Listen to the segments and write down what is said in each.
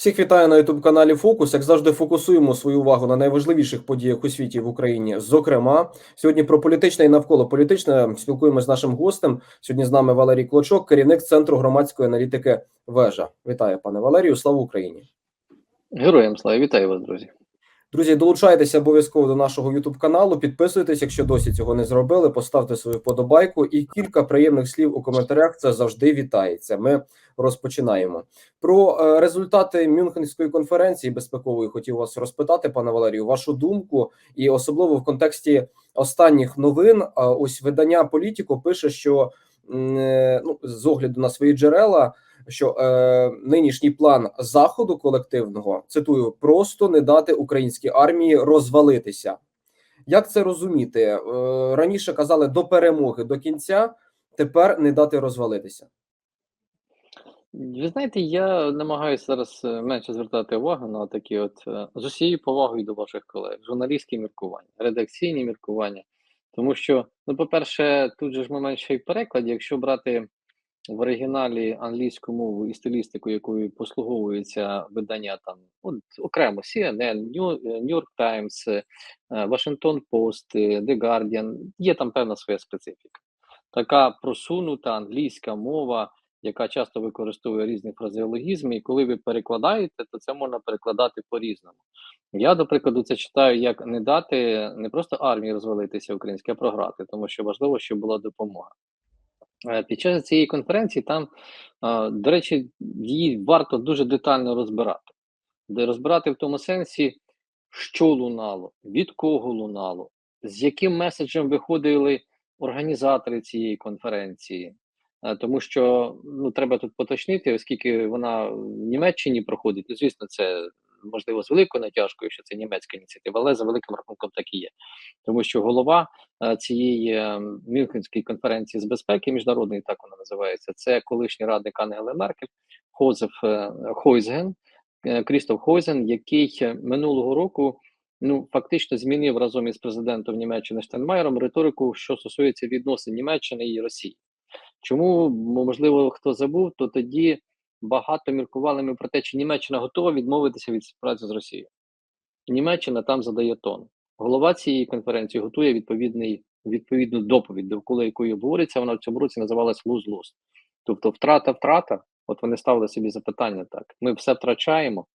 Всіх вітаю на youtube каналі Фокус. Як завжди, фокусуємо свою увагу на найважливіших подіях у світі в Україні. Зокрема, сьогодні про політичне і навколо політичне спілкуємося з нашим гостем. Сьогодні з нами Валерій Клочок, керівник центру громадської аналітики. Вежа. Вітаю, пане Валерію. Слава Україні! Героям слава вітаю вас, друзі. Друзі, долучайтеся обов'язково до нашого youtube каналу. Підписуйтесь, якщо досі цього не зробили. Поставте свою вподобайку і кілька приємних слів у коментарях. Це завжди вітається. Ми розпочинаємо про е, результати Мюнхенської конференції безпекової. Хотів вас розпитати, пане Валерію, вашу думку, і особливо в контексті останніх новин. Ось видання Політіко пише, що е, ну з огляду на свої джерела що е, нинішній план заходу колективного цитую просто не дати українській армії розвалитися. Як це розуміти? Е, раніше казали до перемоги до кінця, тепер не дати розвалитися. Ви знаєте, я намагаюся зараз е, менше звертати увагу на такі, от е, з усією повагою до ваших колег, журналістські міркування, редакційні міркування. Тому що, ну, по-перше, тут же ж момент ще й переклад, якщо брати в оригіналі англійську мову і стилістику, якою послуговується видання там от, окремо CNN, New, New York Times, е, Washington Post, е, The Guardian, є там певна своя специфіка. Така просунута англійська мова, яка часто використовує різні фразеологізми, і коли ви перекладаєте, то це можна перекладати по-різному. Я, до прикладу, це читаю як не дати не просто армії розвалитися українське, а програти, тому що важливо, щоб була допомога. Е, Під час цієї конференції там, до речі, її варто дуже детально розбирати, де розбирати в тому сенсі, що лунало, від кого лунало, з яким меседжем виходили організатори цієї конференції. Е, Тому що ну треба тут поточнити, оскільки вона в Німеччині проходить, то звісно, це можливо з великою натяжкою, що це німецька ініціатива, але за великим рахунком так і є. Тому що голова е, цієї е, Мюнхенської конференції з безпеки, міжнародної, так вона називається, це колишній радник Ангели Меркель, Хозеф е, Хойзген, Крістоф Хойзен, який минулого року ну фактично змінив разом із президентом Німеччини Штайнмаєром риторику, що стосується відносин Німеччини і Росії. Чому можливо хто забув, то тоді багато міркували ми про те, чи Німеччина готова відмовитися від співпраці з Росією. Німеччина там задає тон. Голова цієї конференції готує відповідний відповідну доповідь, довкола якої говориться. Вона в цьому році називалась луз-луз. Тобто, втрата, втрата. От вони ставили собі запитання так: ми все втрачаємо.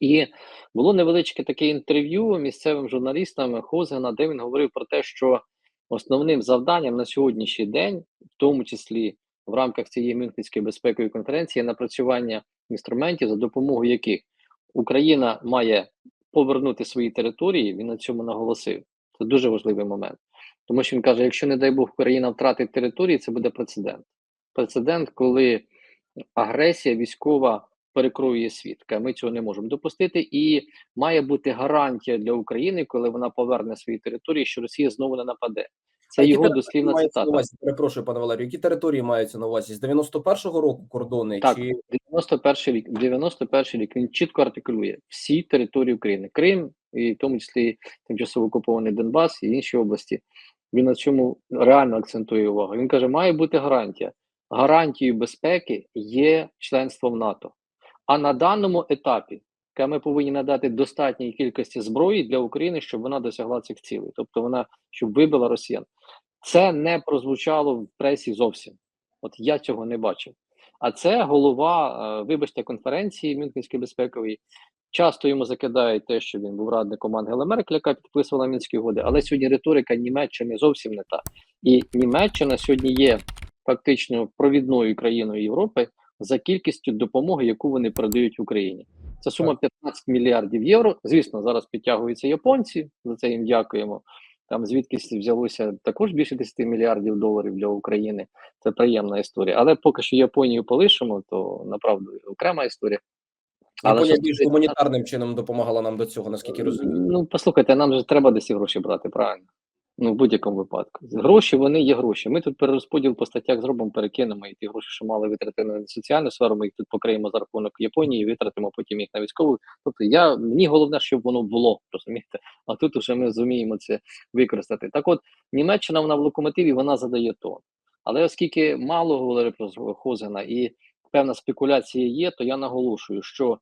І було невеличке таке інтерв'ю місцевим журналістам Хозена, де він говорив про те, що основним завданням на сьогоднішній день, в тому числі в рамках цієї Мюнхенської безпекової конференції, напрацювання інструментів, за допомогою яких Україна має повернути свої території. Він на цьому наголосив. Це дуже важливий момент, тому що він каже: якщо не дай Бог Україна втратить території, це буде прецедент. Прецедент, коли агресія військова перекроює світ. Ми цього не можемо допустити, і має бути гарантія для України, коли вона поверне свої території, що Росія знову не нападе. Це які його дослівна цитата. увазі? Перепрошую, пане Валерію. Які території маються на увазі? З 91-го року кордони Так, чи 91 рік, 91 рік він чітко артикулює всі території України, Крим, і в тому числі тимчасово окупований Донбас і інші області. Він на цьому реально акцентує увагу. Він каже, має бути гарантія. Гарантією безпеки є членство в НАТО. А на даному етапі ми повинні надати достатній кількості зброї для України, щоб вона досягла цих цілей, тобто вона щоб вибила росіян. Це не прозвучало в пресі зовсім. От я цього не бачив. А це голова, е, вибачте, конференції Мюнхенської безпекової. Часто йому закидають те, що він був радником Ангели Меркель, яка підписувала мінські угоди. Але сьогодні риторика Німеччини зовсім не та. І Німеччина сьогодні є фактично провідною країною Європи за кількістю допомоги, яку вони передають Україні. Це сума 15 мільярдів євро. Звісно, зараз підтягуються японці. За це їм дякуємо. Там звідкись взялося також більше 10 мільярдів доларів для України. Це приємна історія. Але поки що Японію полишимо, то направду окрема історія. Але Японія більш гуманітарним чином допомагала нам до цього, наскільки розумію. Ну, послухайте, нам же треба десь гроші брати, правильно? Ну, в будь-якому випадку. Гроші вони є гроші. Ми тут перерозподіл по статтях зробимо, перекинемо, і ті гроші, що мали витратити на соціальну сферу, ми їх тут покриємо за рахунок Японії, витратимо потім їх на військову. Тобто я мені головне, щоб воно було, розумієте? А тут уже ми зуміємо це використати. Так от, Німеччина вона в локомотиві вона задає тон. Але оскільки мало говорили про Хозена і певна спекуляція є, то я наголошую, що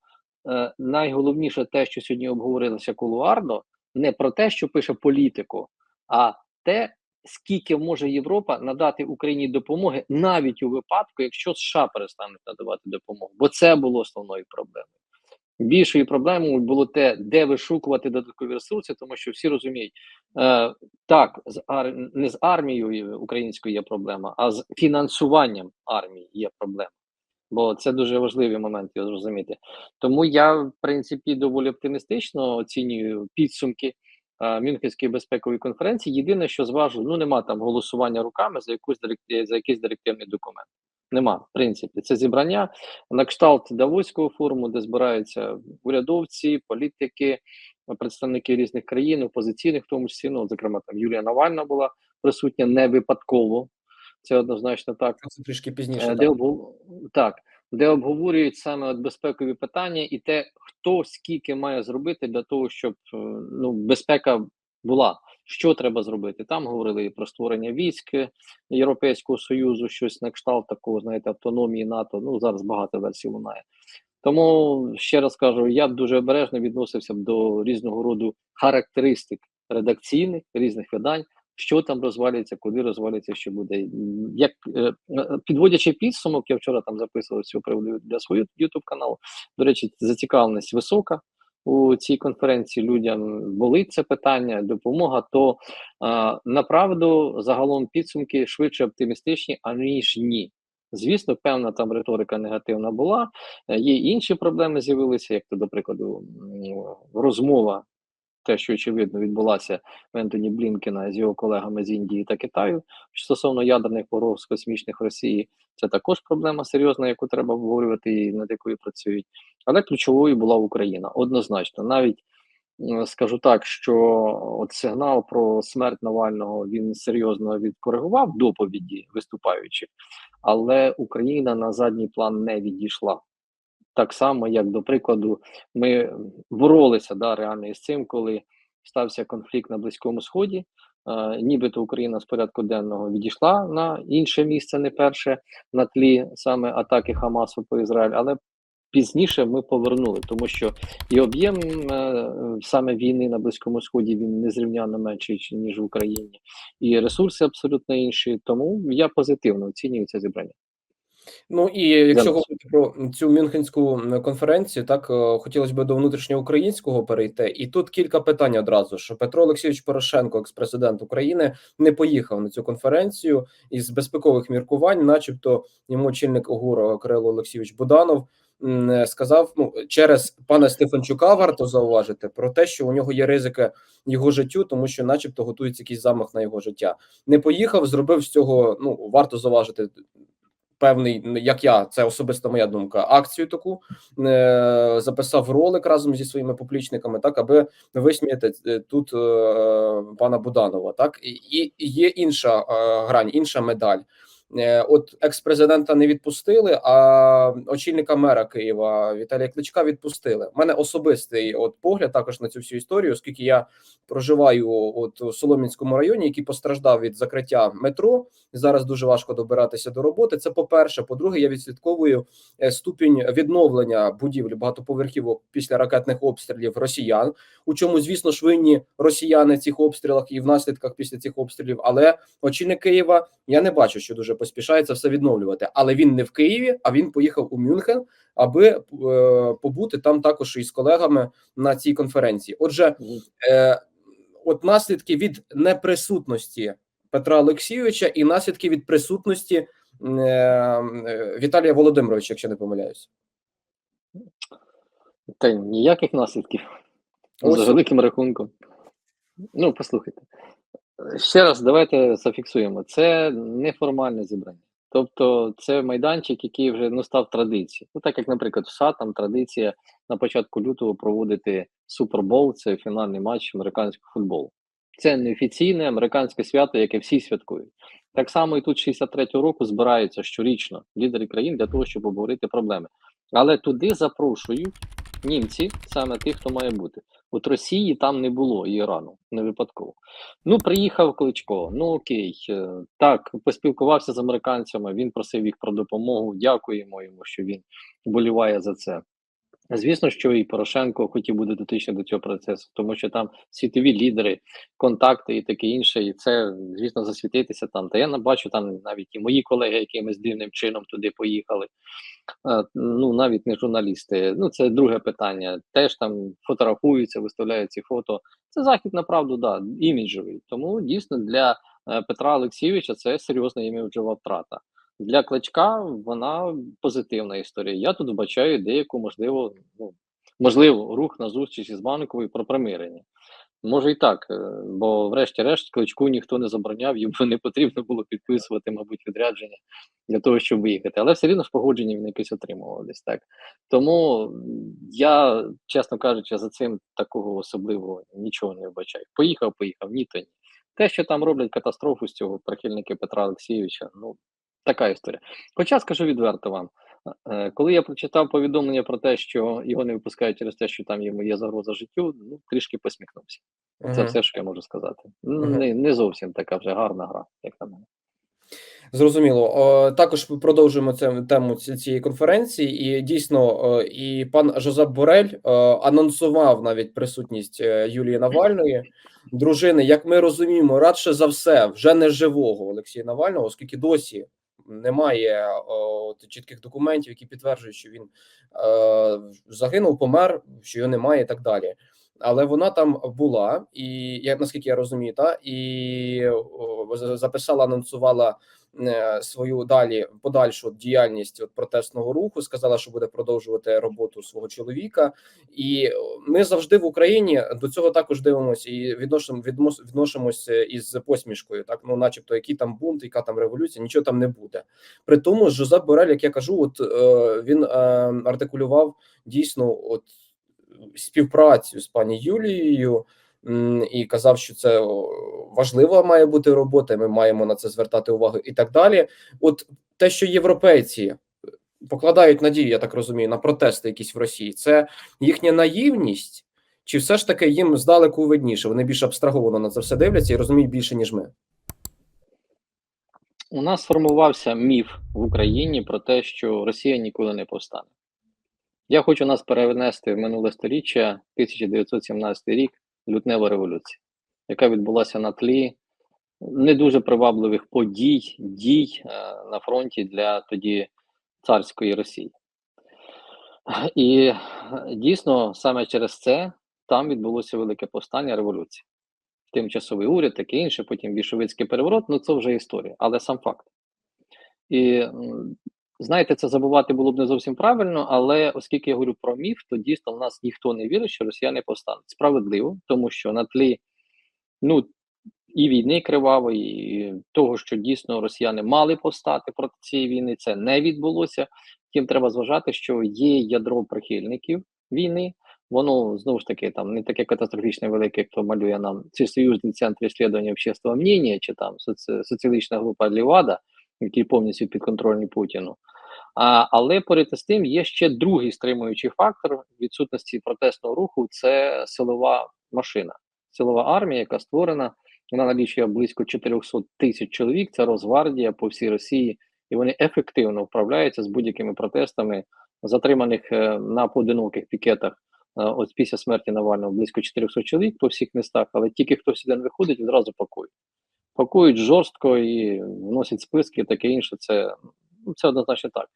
е, найголовніше те, що сьогодні обговорилося кулуарно, не про те, що пише політику, а те, скільки може Європа надати Україні допомоги, навіть у випадку, якщо США перестануть надавати допомогу, бо це було основною проблемою. Більшою проблемою було те, де вишукувати додаткові ресурси, тому що всі розуміють, е, так, з ар... не з армією українською є проблема, а з фінансуванням армії є проблема. Бо це дуже важливий момент його зрозуміти. Тому я, в принципі, доволі оптимістично оцінюю підсумки е, Мюнхенської безпекової конференції. Єдине, що зважу, ну нема там голосування руками за якусь за якийсь директивний документ. Нема, в принципі, це зібрання на кшталт Давоського форуму, де збираються урядовці, політики, представники різних країн, опозиційних, в тому числі, ну, зокрема, там Юлія Навальна була присутня не випадково. Це однозначно так. Це трішки Е, пізніше. де так. обгов... так, де обговорюють саме от безпекові питання і те, хто скільки має зробити для того, щоб е, ну, безпека була. Що треба зробити? Там говорили і про створення військ е, Європейського Союзу, щось на кшталт такого, знаєте, автономії НАТО. Ну зараз багато версій лунає. Тому ще раз кажу, я б дуже обережно відносився б до різного роду характеристик редакційних різних видань, що там розвалюється, куди розвалюється, що буде. Як е, е, підводячи підсумок, я вчора там записував цього приводу для свого youtube каналу. До речі, зацікавленість висока у цій конференції. Людям болить це питання, допомога. То а, направду загалом підсумки швидше оптимістичні, аніж ні. Звісно, певна там риторика негативна була. Е, Є інші проблеми з'явилися, як то, до прикладу, розмова, те, що очевидно відбулася в Ентоні Блінкена з його колегами з Індії та Китаю Що стосовно ядерних погроз космічних Росії. Це також проблема серйозна, яку треба обговорювати і над якою працюють. Але ключовою була Україна однозначно. Навіть скажу так, що от сигнал про смерть Навального він серйозно відкоригував доповіді виступаючих, але Україна на задній план не відійшла. Так само, як до прикладу, ми боролися да, реально із цим, коли стався конфлікт на Близькому Сході. Е, нібито Україна з порядку денного відійшла на інше місце, не перше на тлі саме атаки Хамасу по Ізраїлю, але пізніше ми повернули, тому що і об'єм е, саме війни на Близькому Сході він незрівняно менший ніж в Україні, і ресурси абсолютно інші. Тому я позитивно оцінюю це зібрання. Ну і якщо Зараз. говорити про цю Мюнхенську конференцію, так е, хотілося б до внутрішньоукраїнського перейти. І тут кілька питань одразу. Що Петро Олексійович Порошенко, екс-президент України, не поїхав на цю конференцію із безпекових міркувань, начебто йому очільник ОГУР Кирило Олексійович Буданов е, сказав: ну через пана Стефанчука варто зауважити про те, що у нього є ризики його життю, тому що, начебто, готується якийсь замах на його життя. Не поїхав, зробив з цього. Ну варто зауважити певний, як я, це особисто моя думка, акцію таку е, записав ролик разом зі своїми публічниками, так аби висміяти е, тут е, пана Буданова. Так і, і є інша е, грань, інша медаль. Е, От екс-президента не відпустили, а очільника мера Києва Віталія Кличка відпустили. У мене особистий от погляд також на цю всю історію, оскільки я проживаю от у Солом'янському районі, який постраждав від закриття метро. Зараз дуже важко добиратися до роботи. Це по-перше. По-друге, я відслідковую е, ступінь відновлення будівлі багатоповерхівок після ракетних обстрілів росіян. У чому, звісно ж, винні росіяни в цих обстрілах і в наслідках після цих обстрілів. Але очільник Києва я не бачу, що дуже поспішається все відновлювати. Але він не в Києві, а він поїхав у Мюнхен, аби е, побути там також із колегами на цій конференції. Отже, е, от наслідки від неприсутності Петра Олексійовича і наслідки від присутності е, е, Віталія Володимировича, якщо не помиляюсь. Та ніяких наслідків. Ось. За великим рахунком. Ну, послухайте. Ще раз давайте зафіксуємо. Це неформальне зібрання. Тобто це майданчик, який вже ну, став традицією. Ну, так як, наприклад, в США там традиція на початку лютого проводити Супербол, це фінальний матч американського футболу. Це неофіційне американське свято, яке всі святкують. Так само і тут 63-го року збираються щорічно лідери країн для того, щоб обговорити проблеми. Але туди запрошують німці, саме тих, хто має бути. От Росії там не було і Ірану, не випадково. Ну, приїхав Кличко. Ну окей, е, так, поспілкувався з американцями. Він просив їх про допомогу. Дякуємо йому, що він вболіває за це. Звісно, що і Порошенко хотів бути дотичний до цього процесу, тому що там світові лідери, контакти і таке інше, і це, звісно, засвітитися там. Та я не бачу там навіть і мої колеги, якимось дивним чином туди поїхали. Е, Ну, навіть не журналісти. Ну, це друге питання. Теж там фотографуються, виставляють ці фото. Це захід направду, да, іміджовий. Тому дійсно для е, Петра Олексійовича це серйозна іміджова втрата. Для кличка вона позитивна історія. Я тут вбачаю деяку, можливо, ну, можливо, рух на зустріч із банковою про примирення. Може і так, е, бо, врешті-решт, кличку ніхто не забороняв, йому не потрібно було підписувати, мабуть, відрядження для того, щоб виїхати. Але все рівно ж погодження він якесь отримував десь так. Тому я, чесно кажучи, за цим такого особливого нічого не вбачаю. Поїхав, поїхав, ні, то ні. Те, що там роблять катастрофу з цього прихильники Петра Олексійовича, ну така історія. Хоча скажу відверто вам, е, коли я прочитав повідомлення про те, що його не випускають через те, що там йому є загроза життю, ну трішки посміхнувся. Це Мгм. все, що я можу сказати. Мгм. Не, не зовсім така вже гарна гра, як на мене. Зрозуміло. О, також ми продовжуємо цю тему цієї конференції, і дійсно, е, і пан Жозеп Борель е, анонсував навіть присутність е, Юлії Навальної, дружини, як ми розуміємо, радше за все, вже не живого Олексія Навального, оскільки досі немає о, чітких документів, які підтверджують, що він е, загинув, помер, що його немає, і так далі. Але вона там була, і як наскільки я розумію, та і записала, анонсувала е, свою далі подальшу діяльність от протестного руху. Сказала, що буде продовжувати роботу свого чоловіка, і е, ми завжди в Україні до цього також дивимося і відносимо відносимося із посмішкою. Так, ну, начебто, який там бунт, яка там революція, нічого там не буде. При тому, Жозеп Борель, як я кажу, от е, він е, артикулював дійсно от співпрацю з пані Юлією. І казав, що це важлива має бути робота. Ми маємо на це звертати увагу і так далі. От те, що європейці покладають надію, я так розумію, на протести якісь в Росії, це їхня наївність, чи все ж таки їм здалеку видніше? Вони більш абстраговано на це все дивляться і розуміють більше ніж ми. У нас сформувався міф в Україні про те, що Росія ніколи не повстане. Я хочу нас перенести в минуле сторіччя, 1917 рік, лютнева революція, яка відбулася на тлі не дуже привабливих подій, дій е, на фронті для тоді царської Росії. І е, дійсно саме через це там відбулося велике повстання революції. Тимчасовий уряд, таке інше, потім більшовицький переворот, ну це вже історія, але сам факт. І знаєте, це забувати було б не зовсім правильно, але оскільки я говорю про міф, то дійсно в нас ніхто не вірить, що росіяни повстануть. Справедливо, тому що на тлі ну, і війни кривавої, і того, що дійсно росіяни мали повстати проти цієї війни, це не відбулося. Втім, треба зважати, що є ядро прихильників війни. Воно знову ж таки там не таке катастрофічне велике, як то малює нам Всесоюзний центр ісследування общественного мнення, чи там соці... соціалістична група Лівада, які повністю підконтрольні Путіну. А, але поряд із тим є ще другий стримуючий фактор відсутності протестного руху це силова машина, силова армія, яка створена. Вона налічує близько 400 тисяч чоловік. Це Росгвардія по всій Росії, і вони ефективно вправляються з будь-якими протестами, затриманих е, на поодиноких пікетах. Е, От після смерті Навального близько 400 чоловік по всіх містах, але тільки хто сюди виходить, відразу пакують. Пакують жорстко і вносять списки, таке інше. Це, ну, це однозначно так.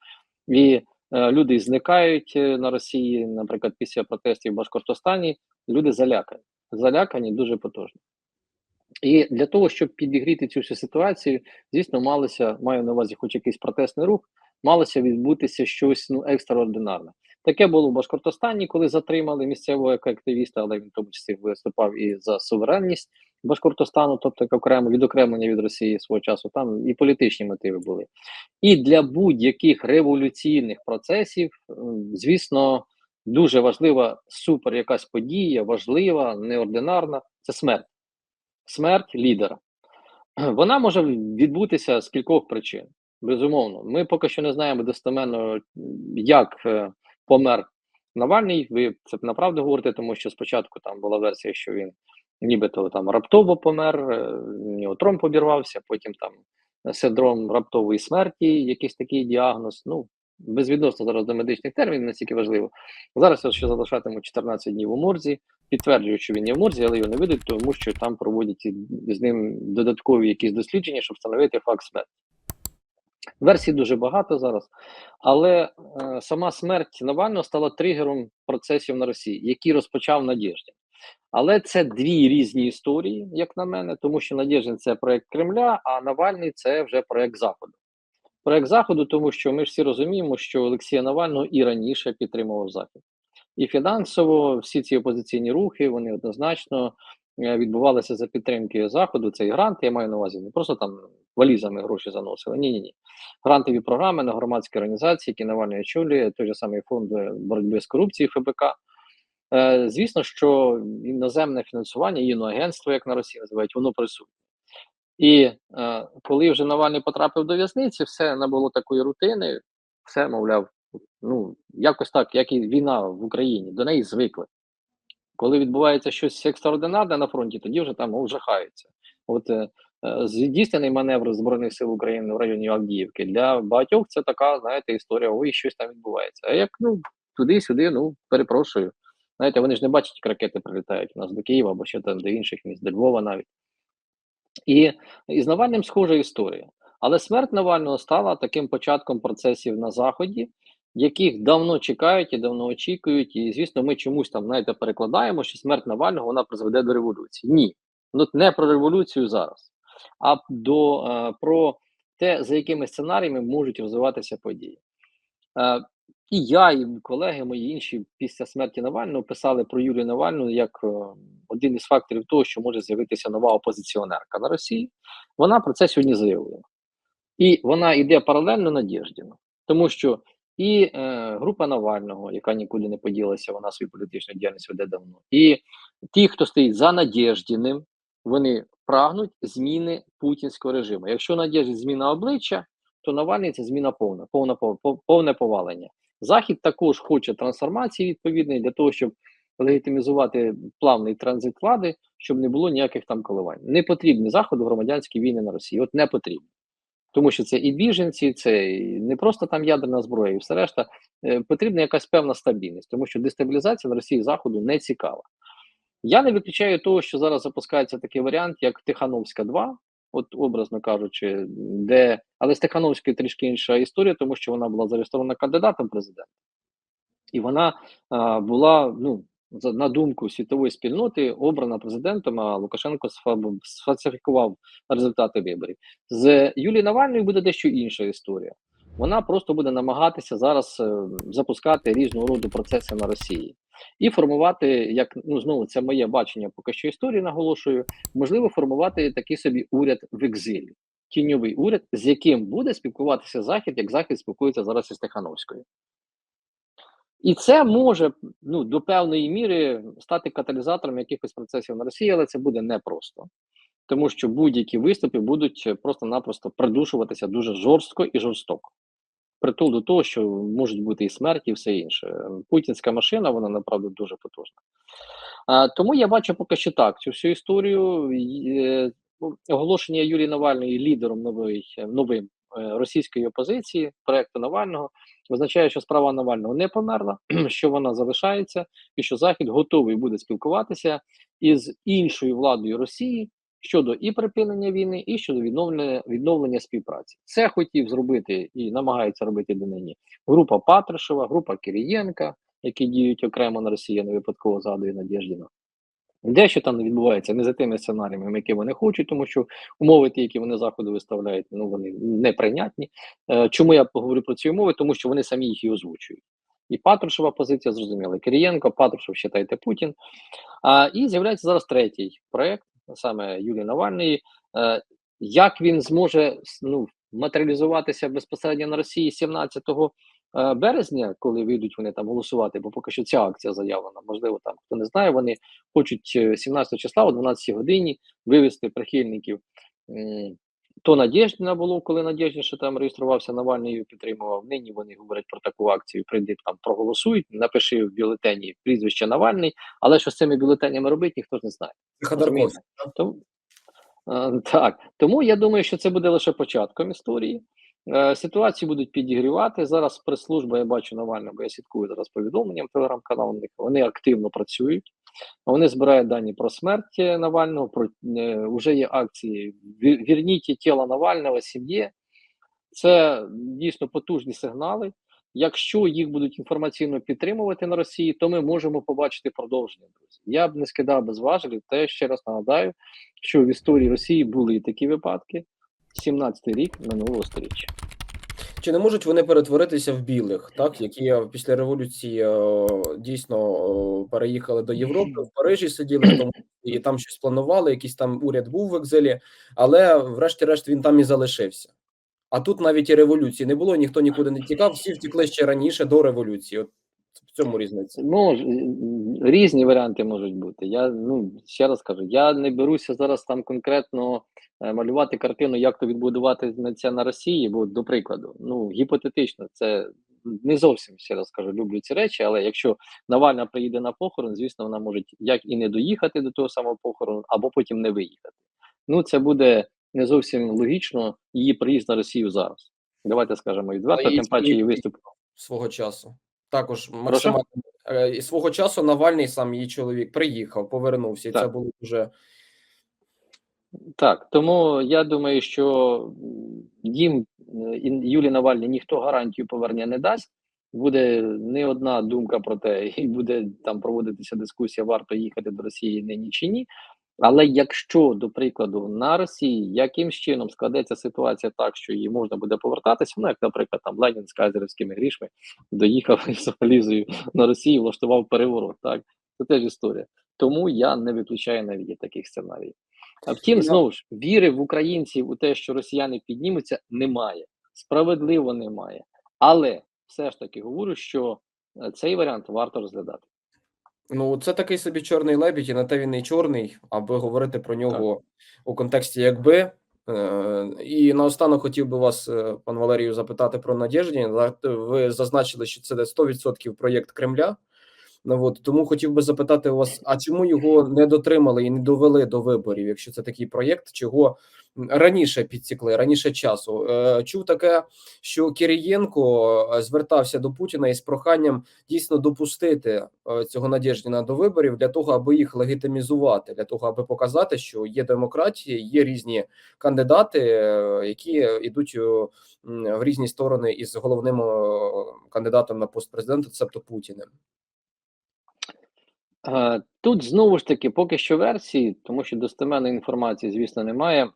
І е, люди зникають е, на Росії, наприклад, після протестів в Башкортостані. Люди залякані, залякані дуже потужно. І для того, щоб підігріти цю всю ситуацію, звісно, малося, маю на увазі, хоч якийсь протестний рух, малося відбутися щось ну екстраординарне. Таке було в Башкортостані, коли затримали місцевого активіста, але він в тому числі виступав і за суверенність Башкортостану, тобто як окремо відокремлення від Росії свого часу. Там і політичні мотиви були. І для будь-яких революційних процесів, звісно, дуже важлива супер якась подія, важлива, неординарна це смерть. Смерть лідера. Вона може відбутися з кількох причин. Безумовно, ми поки що не знаємо достеменно, як е, помер Навальний. Ви це направду говорите, тому що спочатку там була версія, що він нібито там раптово помер, е, тромб обірвався, потім там синдром раптової смерті, якийсь такий діагноз. Ну, безвідносно зараз до медичних термінів, настільки важливо. Зараз я ще залишатиму 14 днів у морзі, підтверджую, що він є в морзі, але його не видать, тому що там проводять з ним додаткові якісь дослідження, щоб встановити факт смерті. Версій дуже багато зараз, але е, сама смерть Навального стала тригером процесів на Росії, які розпочав Надєждін. Але це дві різні історії, як на мене, тому що Надєждін це проект Кремля, а Навальний це вже проект Заходу. Проект Заходу, тому що ми всі розуміємо, що Олексія Навального і раніше підтримував Захід. І фінансово всі ці опозиційні рухи вони однозначно е, відбувалися за підтримки Заходу. Цей грант, я маю на увазі, не просто там валізами гроші заносили. Ні, ні, ні. Грантові програми на громадські організації, які Навальний очолює, той же самий фонд боротьби з корупцією ФБК. Е, звісно, що іноземне фінансування, іноагентство, як на Росії називають, воно присутнє. І е, коли вже Навальний потрапив до в'язниці, все набуло такої рутини, все, мовляв, ну, якось так, як і війна в Україні, до неї звикли. Коли відбувається щось екстраординарне на фронті, тоді вже там о, жахаються. От е, е, здійснений маневр Збройних сил України в районі Авдіївки для багатьох це така, знаєте, історія, ой, щось там відбувається. А як ну туди-сюди, ну перепрошую. Знаєте, вони ж не бачать, як ракети прилітають у нас до Києва або ще там до інших міст, до Львова навіть. І, і з Навальним схожа історія. Але смерть Навального стала таким початком процесів на Заході, яких давно чекають і давно очікують. І, звісно, ми чомусь там знаєте, перекладаємо, що смерть Навального вона призведе до революції. Ні, ну не про революцію зараз, а до е, про те, за якими сценаріями можуть розвиватися події. І я, і колеги мої інші після смерті Навального писали про Юлію Навальну як е, один із факторів того, що може з'явитися нова опозиціонерка на Росії. Вона про це сьогодні заявила. І вона йде паралельно Надєждіну, тому що і е, група Навального, яка нікуди не поділася, вона свою політичну діяльність веде давно, і ті, хто стоїть за Надєждіним, вони прагнуть зміни путінського режиму. Якщо Надєждін зміна обличчя, то Навальний це зміна повна, повна пов- повне повалення. Захід також хоче трансформації відповідної для того, щоб легітимізувати плавний транзит влади, щоб не було ніяких там коливань. Не потрібні заходу громадянські війни на Росії. От не потрібні. Тому що це і біженці, це і не просто там ядерна зброя, і все решта. Е, потрібна якась певна стабільність, тому що дестабілізація на Росії Заходу не цікава. Я не виключаю того, що зараз запускається такий варіант, як Тихановська 2, от образно кажучи, де але з Тихановською трішки інша історія, тому що вона була зареєстрована кандидатом президента, і вона а, була, ну на думку світової спільноти, обрана президентом. А Лукашенко сфальсифікував результати виборів. З Юлією Навальною буде дещо інша історія. Вона просто буде намагатися зараз е, запускати різного роду процеси на Росії і формувати, як ну знову це моє бачення, поки що історії наголошую, можливо, формувати такий собі уряд в екзилі, тіньовий уряд, з яким буде спілкуватися Захід, як Захід спілкується зараз із Тихановською. І це може ну, до певної міри стати каталізатором якихось процесів на Росії, але це буде непросто. Тому що будь-які виступи будуть просто-напросто придушуватися дуже жорстко і жорстоко. Притул до того, що можуть бути і смерті, і все інше. Путінська машина, вона направду дуже потужна. Тому я бачу поки що так цю всю історію. Е, ну, Оголошення Юрія Навальної лідером нової, новим е, російської опозиції, проекту Навального, означає, що справа Навального не померла, що вона залишається, і що Захід готовий буде спілкуватися із іншою владою Росії щодо і припинення війни, і щодо відновлення відновлення співпраці. Це хотів зробити і намагається робити донині група Патрушева, група Кирієнка, які діють окремо на Росії, не випадково згадую Надєждіна. Дещо там відбувається не за тими сценаріями, які вони хочуть, тому що умови, ті, які вони заходу виставляють, ну вони неприйнятні. Е, чому я говорю про ці умови? Тому що вони самі їх і озвучують. І Патрушева позиція зрозуміла. Кирієнко, Патрушев, вважайте Путін. А, і з'являється зараз третій проект, саме Юлії Навальної. Е, як він зможе ну, матеріалізуватися безпосередньо на Росії 17 е, березня, коли вийдуть вони там голосувати, бо поки що ця акція заявлена. Можливо, там хто не знає, вони хочуть е, 17 числа о 12 годині вивести прихильників. То Надєждіна було, коли Надєждін ще там реєструвався, Навальний її підтримував. Нині вони говорять про таку акцію. Прийди там, проголосують, напиши в бюлетені прізвище Навальний, але що з цими бюлетенями робити, ніхто ж не знає. Ходорковський. Тому, е, так, тому я думаю, що це буде лише початком історії. Е, Ситуацію будуть підігрівати. Зараз прес-служба, я бачу Навального, бо я слідкую зараз повідомленням телеграм-каналу. Вони активно працюють. Вони збирають дані про смерть Навального. Про е, уже є акції Вірніть тіло Навального сім'ї. Це дійсно потужні сигнали. Якщо їх будуть інформаційно підтримувати на Росії, то ми можемо побачити продовження. Друзі, я б не скидав без важелів. Те ще раз нагадаю, що в історії Росії були такі випадки. 17-й рік минулого сторіччя. Чи не можуть вони перетворитися в білих, так які після революції е, дійсно е, переїхали до Європи, в Парижі сиділи тому і там щось планували, якийсь там уряд був в екзилі, але врешті-решт він там і залишився. А тут навіть і революції не було, ніхто нікуди не тікав, всі втікли ще раніше до революції. От цьому різниця. Ну, різні варіанти можуть бути. Я ну ще раз кажу, я не беруся зараз там конкретно е, малювати картину, як то відбудувати це на Росії, бо до прикладу, ну гіпотетично, це не зовсім ще раз кажу, люблю ці речі, але якщо Навальна приїде на похорон, звісно, вона може як і не доїхати до того самого похорону, або потім не виїхати. Ну, це буде не зовсім логічно її приїзд на Росію зараз. Давайте скажемо відверто, тим паче її виступ. свого часу. Також максимально Е, і свого часу Навальний сам її чоловік приїхав, повернувся, і це було дуже Так, тому я думаю, що їм е, і Юлі Навальні ніхто гарантію повернення не дасть. Буде не одна думка про те, і буде там проводитися дискусія, варто їхати до Росії нині чи ні. Але якщо, до прикладу, на Росії якимсь чином складеться ситуація так, що її можна буде повертатися, ну як, наприклад, там Ленін з кайзерівськими грішми доїхав із Валізою на Росію, влаштував переворот. Так, це теж історія. Тому я не виключаю навіть таких сценаріїв. А втім, знову ж віри в українців у те, що росіяни піднімуться, немає. Справедливо немає. Але все ж таки говорю, що е, цей варіант варто розглядати. Ну, це такий собі чорний лебідь, і на те він і чорний, аби говорити про нього у контексті якби. Е, І наостанок хотів би вас, е, пан Валерію, запитати про Надєждін. Ви зазначили, що це 100% проєкт Кремля. Ну, от, тому хотів би запитати вас, а чому його не дотримали і не довели до виборів, якщо це такий проєкт, чого раніше підсікли, раніше часу? Е, Чув таке, що Кирієнко е, звертався до Путіна із проханням дійсно допустити е, цього Надєждіна до виборів для того, аби їх легітимізувати, для того, аби показати, що є демократія, є різні кандидати, які йдуть в різні сторони із головним кандидатом на пост президента, тобто Путіним. Е, Тут знову ж таки, поки що версії, тому що достеменної інформації, звісно, немає. Е,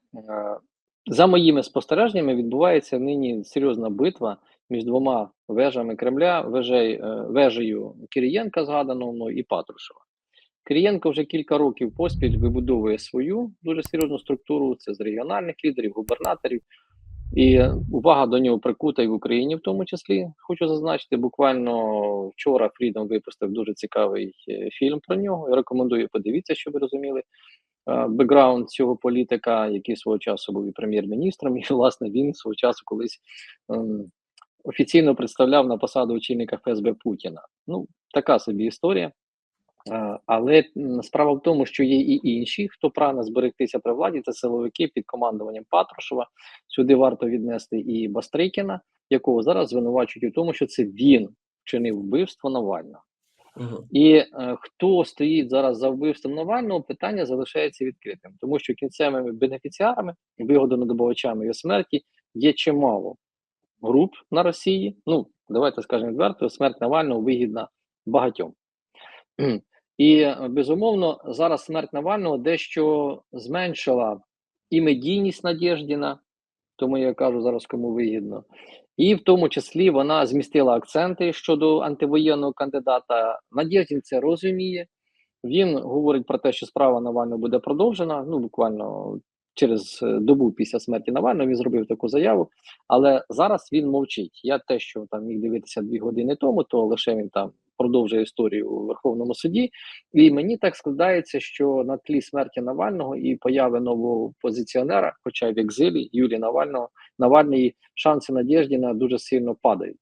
За моїми спостереженнями, відбувається нині серйозна битва між двома вежами Кремля, вежей, е, вежею Кирієнка, згаданого мною, і Патрушева. Кирієнко вже кілька років поспіль вибудовує свою дуже серйозну структуру. Це з регіональних лідерів, губернаторів. І увага до нього прикута і в Україні, в тому числі хочу зазначити. Буквально вчора Фрідом випустив дуже цікавий е, фільм про нього. Я рекомендую подивіться, щоб ви розуміли е, бекграунд цього політика, який свого часу був і прем'єр-міністром, і власне він свого часу колись ем, офіційно представляв на посаду очільника ФСБ Путіна. Ну така собі історія. Але справа в тому, що є і інші, хто прагне зберегтися при владі, це силовики під командуванням Патрушева. Сюди варто віднести і Бастрикіна, якого зараз звинувачують у тому, що це він вчинив вбивство Навального. Угу. І е, хто стоїть зараз за вбивством Навального, питання залишається відкритим, тому що кінцевими бенефіціарами, вигодонадобувачами його смерті є чимало груп на Росії. Ну, давайте скажемо відверто, смерть Навального вигідна багатьом. І е, безумовно, зараз смерть Навального дещо зменшила і медійність Надєждіна, тому я кажу зараз кому вигідно. І в тому числі вона змістила акценти щодо антивоєнного кандидата. Надєждін це розуміє. Він говорить про те, що справа Навального буде продовжена. Ну буквально через е, добу після смерті Навального він зробив таку заяву. Але зараз він мовчить. Я те, що там міг дивитися дві години тому, то лише він там продовжує історію у Верховному суді. І мені так складається, що на тлі смерті Навального і появи нового позиціонера, хоча й в екзилі Юлії Навального, Навальної шанси Надєждіна дуже сильно падають.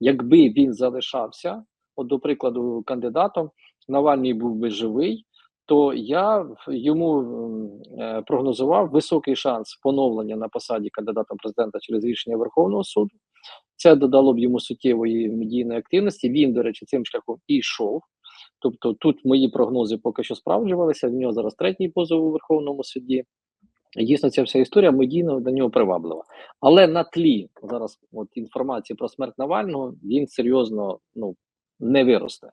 Якби він залишався, от до прикладу, кандидатом, Навальний був би живий, то я йому е, прогнозував високий шанс поновлення на посаді кандидата президента через рішення Верховного суду. Це додало б йому суттєвої медійної активності. Він, до речі, цим шляхом і йшов. Тобто тут мої прогнози поки що справджувалися. В нього зараз третій позов у Верховному суді. Дійсно, ця вся історія медійно до нього приваблива. Але на тлі зараз от інформації про смерть Навального він серйозно ну не виросте.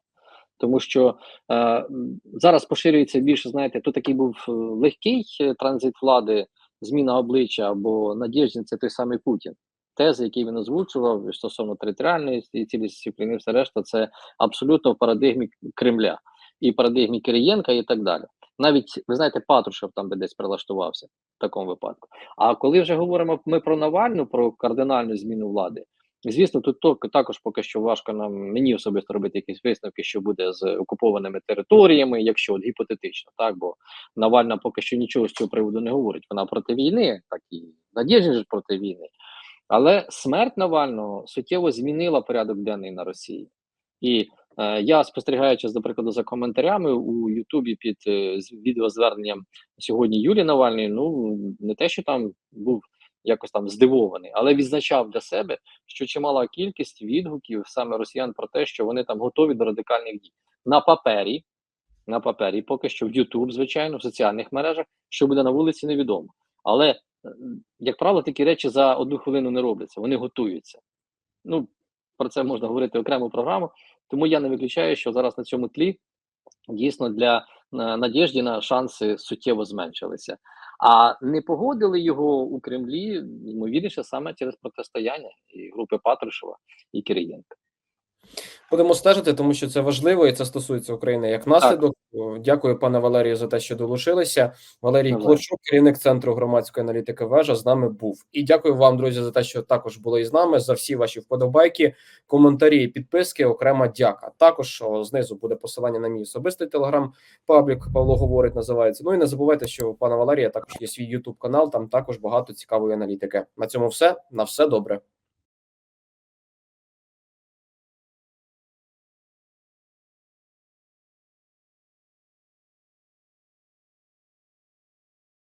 Тому що е, зараз поширюється більше, знаєте, то такий був е, легкий е, транзит влади, зміна обличчя або Надєждін, це той самий Путін. Тези, які він озвучував стосовно територіальної цілісності України, все решта, це абсолютно в парадигмі Кремля і парадигмі Кирієнка і так далі. Навіть ви знаєте, Патрушев там би десь прилаштувався в такому випадку. А коли вже говоримо ми про Навальну, про кардинальну зміну влади, звісно, тут також поки що важко нам мені особисто робити якісь висновки, що буде з окупованими територіями, якщо от гіпотетично, так бо Навальна поки що нічого з цього приводу не говорить. Вона проти війни, так і Надєжін ж проти війни. Але смерть Навального суттєво змінила порядок денний на Росії. І е, я спостерігаючи, до прикладу, за коментарями у Ютубі під е, відеозверненням сьогодні Юлії Навальної, ну не те, що там був якось там здивований, але відзначав для себе, що чимала кількість відгуків саме росіян про те, що вони там готові до радикальних дій на папері. На папері, поки що в YouTube, звичайно, в соціальних мережах, що буде на вулиці, невідомо. Але, як правило, такі речі за одну хвилину не робляться, вони готуються. Ну, про це можна говорити окрему програму. Тому я не виключаю, що зараз на цьому тлі дійсно для Надєждіна шанси суттєво зменшилися. А не погодили його у Кремлі, ймовірніше, саме через протистояння і групи Патрушева і Кириєнка. Будемо стежити, тому що це важливо, і це стосується України як наслідок. О, Дякую, пане Валерію, за те, що долучилися. Валерій. Клочук, керівник центру громадської аналітики вежа, з нами був. І дякую вам, друзі, за те, що також були із нами. За всі ваші вподобайки, коментарі, і підписки. Окрема дяка. Також знизу буде посилання на мій особистий телеграм. Паблік Павло говорить, називається. Ну і не забувайте, що у пана Валерія також є свій Ютуб канал. Там також багато цікавої аналітики. На цьому все. На все добре.